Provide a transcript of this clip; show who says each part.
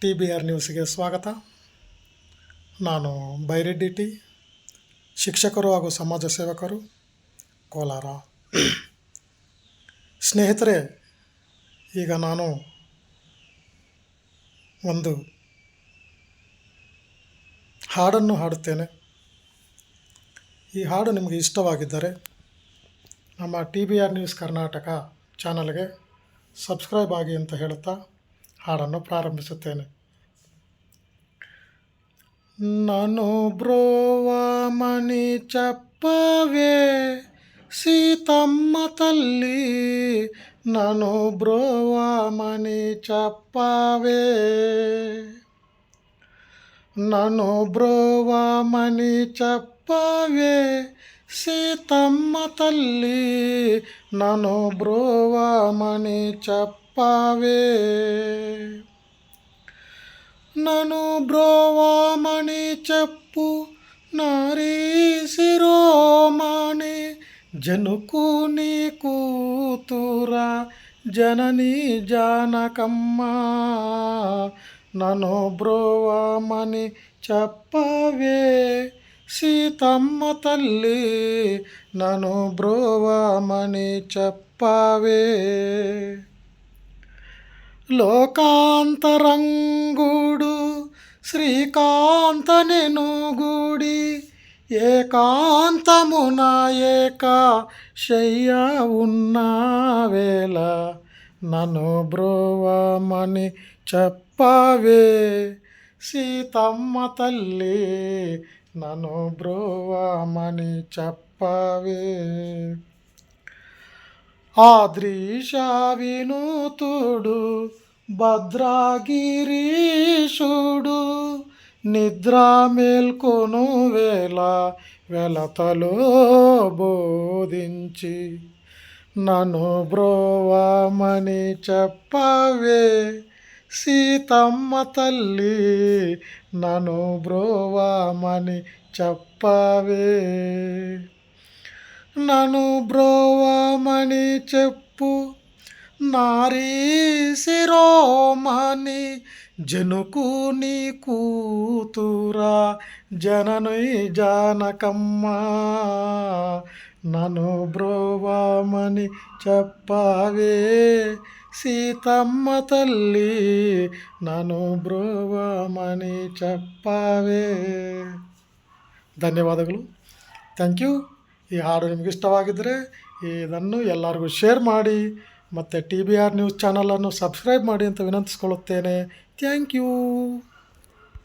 Speaker 1: T B R ನ್ಯೂಸ್ಗೆ ಸ್ವಾಗತ. ನಾನು ಬೈರೆಡ್ಡಿ ಟಿ, ಶಿಕ್ಷಕರು ಹಾಗೂ ಸಮಾಜ ಸೇವಕರು ಕೋಲಾರ. ಸ್ನೇಹಿತರೆ, ಈಗ ನಾನು ಒಂದು ಹಾಡನ್ನು ಹಾಡುತ್ತೇನೆ. ಈ ಹಾಡು ನಿಮಗೆ ಇಷ್ಟವಾಗಿದ್ದರೆ ನಮ್ಮ T B R news Karnataka ಚಾನಲ್ಗೆ ಸಬ್ಸ್ಕ್ರೈಬ್ ಆಗಿ ಅಂತ ಹೇಳುತ್ತಾ ಹಾಡನ್ನು ಪ್ರಾರಂಭಿಸುತ್ತೇನೆ ನಾನು ಬ್ರೋವ ಮಣಿ ಚಪ್ಪವೇ ಸೀತಮ್ಮ ತಲ್ಲಿ ನಾನು ಬ್ರೋವ ಮಣಿ ಚಪ್ಪವೇ ನಾನು ಬ್ರೋವ ಮಣಿ ಚಪ್ಪವೇ నను బ్రోవమని చెప్పవే. నను బ్రోవమని చెప్పు నారీ శిరోమణి. జనుకు నీ కూతురా జనని జానకమ్మ. నను బ్రోవమని చెప్పవే. సీతమ్మ తల్లి నను బ్రోవమని చెప్పవే. లోకాంతరంగుడు శ్రీకాంత నేను గుడి ఏకాంతమున ఏకాశయ్య ఉన్నావేళ నను బ్రోవమని చెప్పవే. సీతమ్మ తల్లి నన్ను బ్రోవమని చెప్పవే. ఆద్రీష వినూతుడు భద్రాగిరీషుడు నిద్ర మేల్కొను వేళ వెలతలో బోధించి. నన్ను బ్రోవమని చెప్పవే. సీతమ్మ తల్లి నను బ్రోవామని చెప్పవే. నను బ్రోవామని చెప్పు నారీ శిరోమణి జనుకు నీ కూతురా జనని జానకమ్మ. నను బ్రోవామని చెప్పవే. సీతమ్మ తల్లి నన్ను బ్రోవమని చెప్పవే ಧನ್ಯವಾದಗಳು ಥ್ಯಾಂಕ್ ಯು ಈ ಹಾಡು ನಿಮಗೆ ಇಷ್ಟವಾಗಿದ್ದರೆ ಇದನ್ನು ಎಲ್ಲರಿಗೂ ಶೇರ್ ಮಾಡಿ ಮತ್ತು ಟಿ ಬಿ ಆರ್ ನ್ಯೂಸ್ ಚಾನಲನ್ನು ಸಬ್ಸ್ಕ್ರೈಬ್ ಮಾಡಿ ಅಂತ ವಿನಂತಿಸ್ಕೊಳ್ಳುತ್ತೇನೆ ಥ್ಯಾಂಕ್ ಯು